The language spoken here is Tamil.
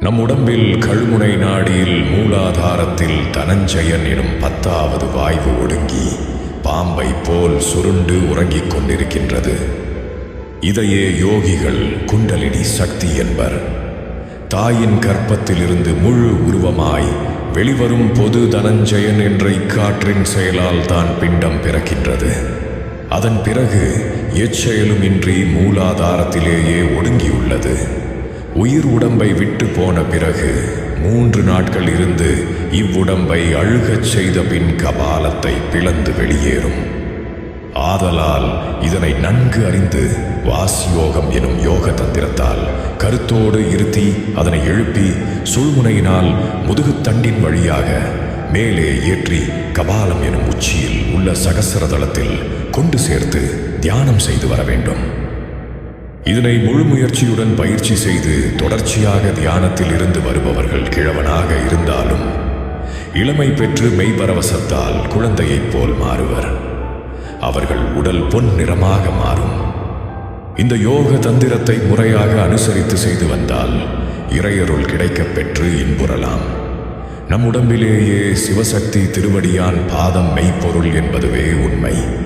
நம் உடம்பில் கழுமுனை நாடியில் மூலாதாரத்தில் தனஞ்சயன் எனும் பத்தாவது வாய்வு ஒடுங்கி பாம்பை போல் சுருண்டு உறங்கிக் கொண்டிருக்கின்றது. இதையே யோகிகள் குண்டலினி சக்தி என்பர். தாயின் கற்பத்திலிருந்து முழு உருவமாய் வெளிவரும் பொது தனஞ்சயன் என்ற இக்காற்றின் செயலால் தான் பிண்டம் பிறக்கின்றது. அதன் பிறகு எச்செயலுமின்றி மூலாதாரத்திலேயே ஒடுங்கியுள்ளது. உயிர் உடம்பை விட்டு போன பிறகு மூன்று நாட்கள் இருந்து இவ்வுடம்பை அழுகச் செய்த பின் கபாலத்தை பிளந்து வெளியேறும். ஆதலால் இதனை நன்கு அறிந்து வாசியோகம் எனும் யோக தந்திரத்தால் கருத்தோடு இருத்தி அதனை எழுப்பி சுழ்முனையினால் முதுகுத்தண்டின் வழியாக மேலே ஏற்றி கபாலம் எனும் உச்சியில் உள்ள சகசரதளத்தில் கொண்டு சேர்த்து தியானம் செய்து வர வேண்டும். இதனை முழு முயற்சியுடன் பயிற்சி செய்து தொடர்ச்சியாக தியானத்தில் இருந்து வருபவர்கள் கிழவனாக இருந்தாலும் இளமை பெற்று மெய்பரவசத்தால் குழந்தையைப் போல் மாறுவர். அவர்கள் உடல் பொன் நிறமாக மாறும். இந்த யோக தந்திரத்தை முறையாக அனுசரித்து செய்து வந்தால் இறையருள் கிடைக்கப் பெற்று இன்புறலாம். நம் உடம்பிலேயே சிவசக்தி திருவடியான் பாதம் மெய்ப்பொருள் என்பதுவே உண்மை.